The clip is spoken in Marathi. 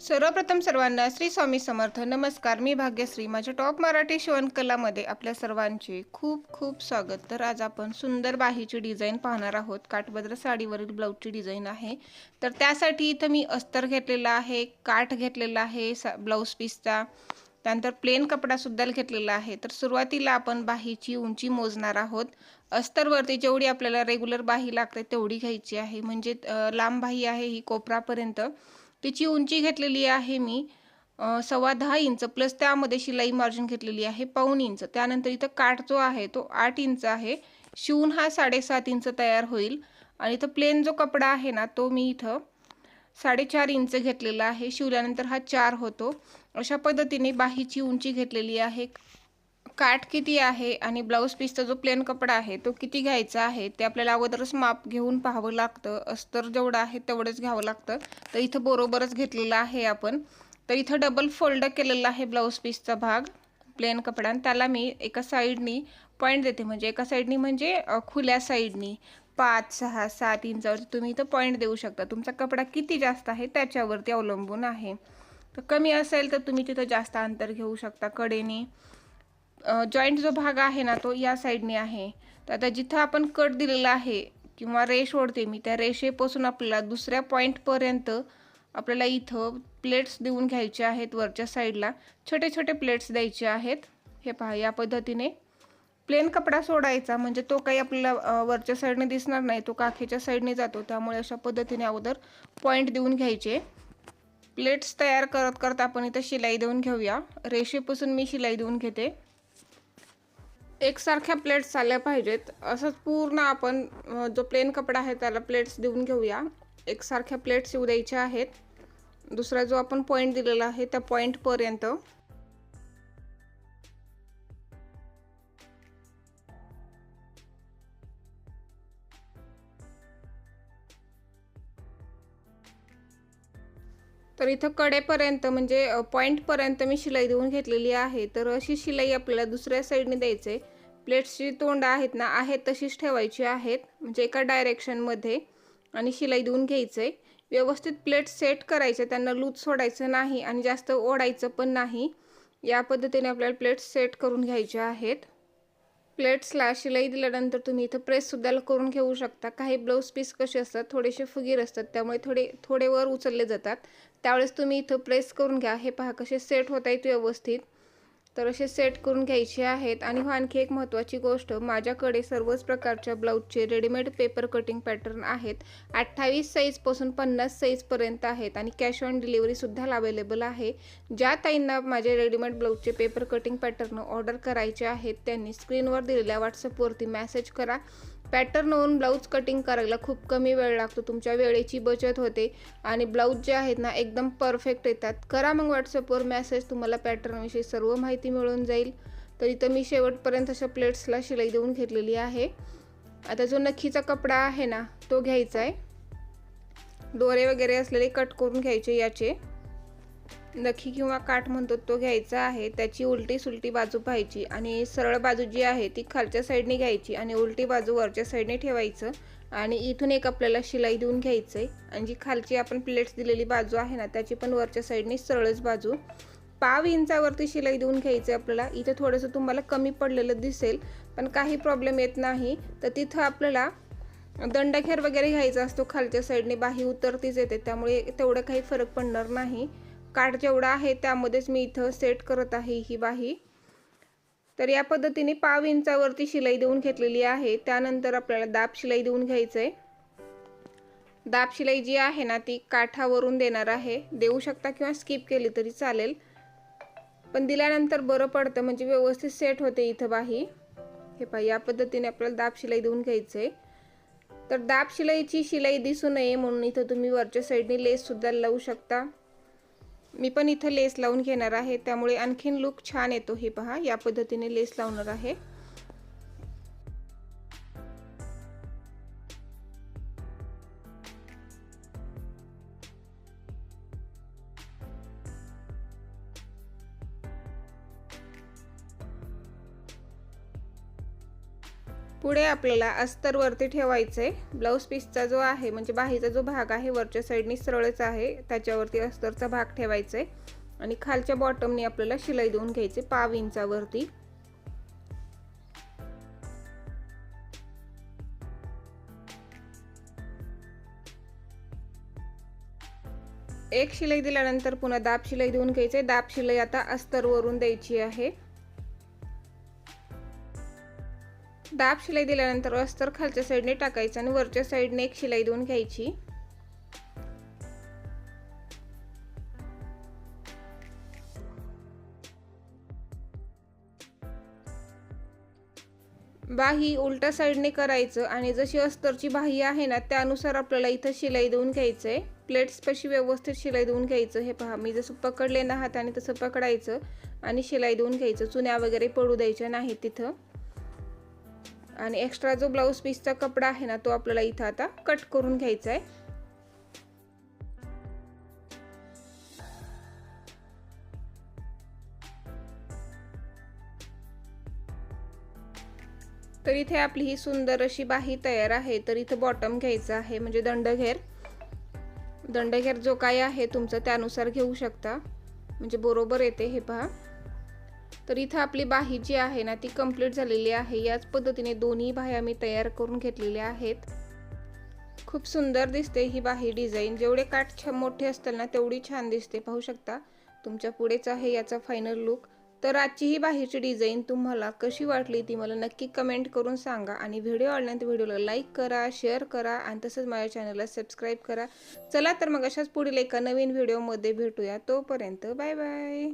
सर्वप्रथम सर्वांना श्री स्वामी समर्थ. नमस्कार. मी भाग्यश्री. माझ्या टॉप मराठी शिवणकलामध्ये आपल्या सर्वांचे खूप खूप स्वागत. तर आज आपण सुंदर बाहीची डिझाईन पाहणार आहोत. काठभद्र साडीवरील ब्लाऊजची डिझाईन आहे. तर त्यासाठी इथं मी अस्तर घेतलेला आहे काठ घेतलेला आहे सा ब्लाऊज पीसचा. त्यानंतर प्लेन कपडासुद्धा घेतलेला आहे. तर सुरुवातीला आपण बाहीची उंची मोजणार आहोत. अस्तरवरती जेवढी आपल्याला रेग्युलर बाही लागते तेवढी घ्यायची आहे. म्हणजे लांब बाही आहे ही कोपरापर्यंत. तिची उंची घेतलेली आहे मी सव्वा दहा इंच प्लस त्यामध्ये शिलाई मार्जिन घेतलेली आहे पाऊन इंच. त्यानंतर इथं काठ जो आहे तो आठ इंच आहे. शिवून हा साडेसात इंच तयार होईल. आणि इथं प्लेन जो कपडा आहे ना तो मी इथं साडेचार इंच घेतलेला आहे. शिवल्यानंतर हा चार होतो. अशा पद्धतीने बाहीची उंची घेतलेली आहे. काठ किती आहे आणि ब्लाऊज पीसचा जो प्लेन कपडा आहे तो किती घ्यायचा आहे ते आपल्याला अगोदरच माप घेऊन पाहावं लागतं. अस्तर जेवढं आहे तेवढंच घ्यावं लागतं. तर इथं बरोबरच घेतलेलं आहे आपण. तर इथं डबल फोल्ड केलेला आहे ब्लाऊज पीसचा भाग प्लेन कपडा. आणि त्याला मी एका साईडनी पॉईंट देते. म्हणजे एका साईडनी म्हणजे खुल्या साईडनी पाच सहा सात इंचावरती तुम्ही इथं पॉईंट देऊ शकता. तुमचा कपडा किती जास्त आहे त्याच्यावरती अवलंबून आहे. तर कमी असेल तर तुम्ही तिथं जास्त अंतर घेऊ शकता कडेने. जॉईंट जो भाग आहे ना तो या साईडने आहे. तर आता जिथं आपण कट दिलेला आहे किंवा रेष ओढते मी त्या रेषेपासून आपल्याला दुसऱ्या पॉईंटपर्यंत आपल्याला इथं प्लेट्स देऊन घ्यायचे आहेत वरच्या साईडला छोटे छोटे प्लेट्स द्यायचे आहेत. हे पहा या पद्धतीने. प्लेन कपडा सोडायचा म्हणजे तो काही आपल्याला वरच्या साईडने दिसणार नाही तो काखेच्या साईडने जातो. त्यामुळे अशा पद्धतीने अगोदर पॉईंट देऊन घ्यायचे. प्लेट्स तयार करत करत आपण इथं शिलाई देऊन घेऊया. रेषेपासून मी शिलाई देऊन घेते. एकसारख्या प्लेट्स आल्या पाहिजेत. असंच पूर्ण आपण जो प्लेन कपडा आहे त्याला प्लेट्स देऊन घेऊया. एकसारख्या प्लेट्स येऊ द्यायच्या आहेत. दुसरा जो आपण पॉईंट दिलेला आहे त्या पॉईंटपर्यंत तर इथं कडेपर्यंत म्हणजे पॉईंटपर्यंत मी शिलाई देऊन घेतलेली आहे. तर अशी शिलाई आपल्याला दुसऱ्या साईडने द्यायचे प्लेट्सची तोंड आहेत ना आहेत तशीच ठेवायची आहेत. म्हणजे एका डायरेक्शनमध्ये आणि शिलाई देऊन घ्यायचे व्यवस्थित प्लेट सेट करायचे त्यांना लूज सोडायचं नाही आणि जास्त ओढायचं पण नाही. या पद्धतीने आपल्याला प्लेट्स सेट करून घ्यायच्या आहेत. प्लेट्सला शिलाई दिल्यानंतर तुम्ही इथं प्रेससुद्धा करून घेऊ शकता. काही ब्लाऊज पीस कसे असतात थोडेसे फुगीर असतात त्यामुळे थोडे थोडे वर उचलले जातात. त्यावेळेस तुम्ही इथं प्रेस करून घ्या. हे पहा कसे सेट होत आहेत व्यवस्थित. तर असे सेट करून घ्यायचे आहेत. आणि हो आणखी एक महत्त्वाची गोष्ट. माझ्याकडे सर्वच प्रकारच्या ब्लाऊजचे रेडीमेड पेपर कटिंग पॅटर्न आहेत. अठ्ठावीस साईजपासून पन्नास साईजपर्यंत आहेत. आणि कॅश ऑन डिलिव्हरीसुद्धा अवेलेबल आहे. ज्या ताईंना माझे रेडीमेड ब्लाऊजचे पेपर कटिंग पॅटर्न ऑर्डर करायचे आहेत त्यांनी स्क्रीनवर दिलेल्या व्हॉट्सअपवरती मॅसेज करा. पॅटर्नवरून ब्लाऊज कटिंग करायला खूप कमी वेळ लागतो. तुमच्या वेळेची बचत होते आणि ब्लाऊज जे आहेत ना एकदम परफेक्ट येतात. करा मग व्हॉट्सअपवर मेसेज तुम्हाला पॅटर्नविषयी सर्व माहिती मिळून जाईल. तर इथं मी शेवटपर्यंत अशा प्लेट्सला शिलाई देऊन घेतलेली आहे. आता जो नखीचा कपडा आहे ना तो घ्यायचा आहे. दोरे वगैरे असलेले कट करून घ्यायचे याचे. नखी किंवा काठ म्हणतो तो घ्यायचा आहे. त्याची उलटी सुलटी बाजू पाहायची आणि सरळ बाजू जी आहे ती खालच्या साईडने घ्यायची आणि उलटी बाजू वरच्या साईडने ठेवायचं आणि इथून एक आपल्याला शिलाई देऊन घ्यायचं आहे आणि जी खालची आपण प्लेट्स दिलेली बाजू आहे ना त्याची पण वरच्या साईडने सरळच बाजू. पाव इंचावरती शिलाई देऊन घ्यायचं आहे आपल्याला. इथं थोडंसं तुम्हाला कमी पडलेलं दिसेल पण काही प्रॉब्लेम येत नाही. तर तिथं आपल्याला दंडखेर वगैरे घ्यायचा असतो खालच्या साईडने बाही उतरतीच येते. त्यामुळे तेवढं काही फरक पडणार नाही. काठ जेवढा आहे त्यामध्येच मी इथं सेट करत आहे ही बाही. तर या पद्धतीने पाव इंचावरती शिलाई देऊन घेतलेली आहे. त्यानंतर आपल्याला दाब शिलाई देऊन घ्यायचं आहे दाब शिलाई जी आहे ना ती काठावरून देणार आहे. देऊ शकता किंवा स्किप केली तरी चालेल. पण दिल्यानंतर बरं पडतं म्हणजे व्यवस्थित सेट होते इथं बाही. हे पहा या पद्धतीने आपल्याला दाब शिलाई देऊन घ्यायचं आहे तर दाब शिलाईची शिलाई दिसू नये म्हणून इथं तुम्ही वरच्या साईडने लेससुद्धा लावू शकता. मी पण इथं लेस लावून घेणार आहे. त्यामुळे आणखीन लुक छान येतो हे पहा. या पद्धतीने लेस लावणार आहे. पुढे आपल्याला अस्तरवरती ठेवायचं आहे ब्लाऊज पीसचा जो आहे म्हणजे बाहीचा जो भाग आहे वरच्या साईडनी सरळच आहे. त्याच्यावरती अस्तरचा भाग ठेवायचा आहे आणि खालच्या बॉटमनी आपल्याला शिलाई देऊन घ्यायचे पाव इंचावरती. एक शिलाई दिल्यानंतर पुन्हा दाब शिलाई देऊन घ्यायचे दाब शिलाई आता अस्तरवरून द्यायची आहे. दाब शिलाई दिल्यानंतर अस्तर खालच्या साईडने टाकायचं आणि वरच्या साईडने एक शिलाई देऊन घ्यायची. बाही उलट्या साईडने करायचं आणि जशी अस्तरची बाही आहे ना त्यानुसार आपल्याला इथं शिलाई देऊन घ्यायचं आहे प्लेट्सपाशी व्यवस्थित शिलाई देऊन घ्यायचं. हे पहा मी जसं पकडले ना हाताने तसं पकडायचं आणि शिलाई देऊन घ्यायचं. चुन्या वगैरे पडू द्यायच्या नाहीत तिथं. आणि एक्स्ट्रा जो ब्लाऊज पीसचा कपडा आहे ना तो आपल्याला इथं आता कट करून घ्यायचा आहे. तर इथे आपली ही सुंदर अशी बाही तयार आहे तर इथं बॉटम घ्यायचं आहे म्हणजे दंडघेर. दंडघेर जो काय आहे तुमचं त्यानुसार घेऊ शकता. म्हणजे बरोबर येते हे पहा. तर इथं आपली बाही जी आहे ना ती कंप्लीट झालेली आहे. याच पद्धतीने दोन्ही बाह्या मी तयार करून घेतलेल्या आहेत. खूप सुंदर दिसते ही बाही डिझाईन जेवढे काठ छ मोठे असतील ना तेवढी छान दिसते. पाहू शकता तुमच्या पुढेच आहे याचा फायनल लुक तर आजची ही बाहेरची डिझाईन तुम्हाला कशी वाटली ती मला नक्की कमेंट करून सांगा. आणि व्हिडिओ आवडल्यानंतर व्हिडिओला लाईक करा शेअर करा आणि तसंच माझ्या चॅनलला सबस्क्राईब करा. चला तर मग अशाच पुढील एका नवीन व्हिडिओमध्ये भेटूया. तोपर्यंत बाय बाय